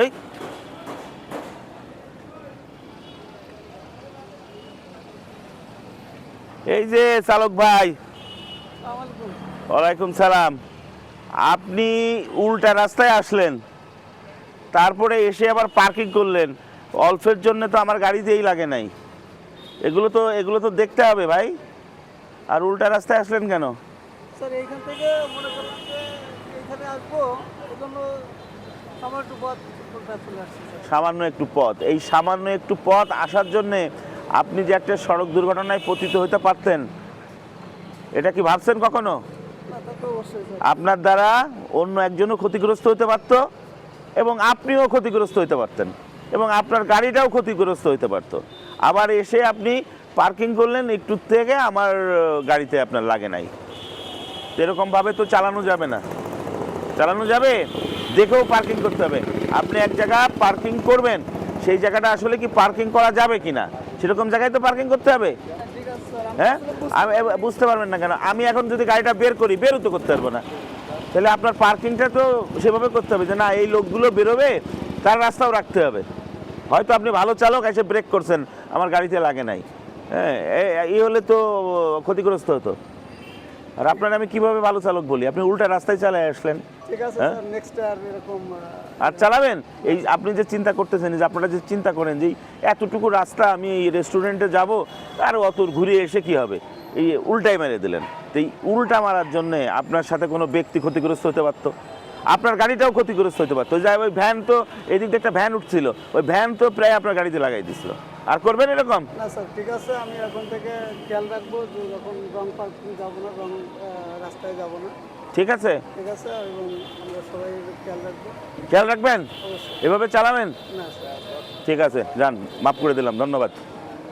এই এই যে চালক ভাই। ওয়ালাইকুম সালাম। আপনি উল্টা রাস্তায় আসলেন তারপরে এসে আবার পার্কিং করলেন। অল্পের জন্য তো আমার গাড়িতেই লাগে নাই। এগুলো তো এগুলো তো দেখতে হবে ভাই। আর উল্টা রাস্তায় আসলেন কেন? স্যার এইখান থেকে মনে করলাম যে এইখানে আসব এই সামান্য একটু পথ এই সামান্য একটু পথ আসার জন্যে আপনি যে একটা সড়ক দুর্ঘটনায় পতিত হতে পারতেন এটা কি ভাবছেন কখনো? আপনার দ্বারা অন্য একজনও ক্ষতিগ্রস্ত হতে পারতো এবং আপনিও ক্ষতিগ্রস্ত হতে পারতেন এবং আপনার গাড়িটাও ক্ষতিগ্রস্ত হতে পারতো। আবার এসে আপনি পার্কিং করলেন একটু থেকে আমার গাড়িতে আপনার লাগে নাই। এরকমভাবে তো চালানো যাবে না। চালানো যাবে? দেখেও পার্কিং করতে হবে। আপনি এক জায়গা পার্কিং করবেন, সেই জায়গাটা আসলে কি পার্কিং করা যাবে কি না সেরকম জায়গায় তো পার্কিং করতে হবে। হ্যাঁ? বুঝতে- পারবেন না কেন? আমি এখন যদি গাড়িটা বের করি, বেরও তো করতে পারব না। তাহলে আপনার পার্কিংটা তো সেভাবে করতে হবে যে, না, এই লোকগুলো বেরোবে, তার রাস্তাও রাখতে হবে। হয়তো আপনি ভালো চালক এসে ব্রেক করছেন, আমার গাড়িতে লাগে নাই। হ্যাঁ এই হলে তো ক্ষতিগ্রস্ত হতো। আর আপনার আমি কীভাবে ভালো চালক বলি? আপনি উল্টা রাস্তায় চালায় আসলেন। ঠিক আছে হ্যাঁ? নেক্সট আর এরকম আর চালাবেন? এই আপনি যে চিন্তা করতেছেন যে আপনারা যে চিন্তা করেন যে এতটুকু রাস্তা আমি এই রেস্টুরেন্টে যাব আর অত ঘুরে এসে কি হবে? এই উল্টাই মেরে দিলেন। তো এই উল্টা মারার জন্যে আপনার সাথে কোনো ব্যক্তি ক্ষতিগ্রস্ত হতে পারতো? আপনার গাড়িটাও ক্ষতিগ্রস্ত হতে পারতো। যাই ওই ভ্যান তো এদিক দিয়ে একটা ভ্যান উঠছিল। ওই ভ্যান তো প্রায় আপনার গাড়িতে লাগাই দিছিল। আর করবেন এরকম? না স্যার ঠিক আছে আমি এখন থেকে খেয়াল রাখব যখন রং পার্কিং যাব না রং রাস্তায় যাব না। ঠিক আছে? ঠিক আছে এবং আমরা সবাই খেয়াল রাখব। খেয়াল রাখবেন? এভাবে চালাবেন? না স্যার। ঠিক আছে যান মাফ করে দিলাম ধন্যবাদ।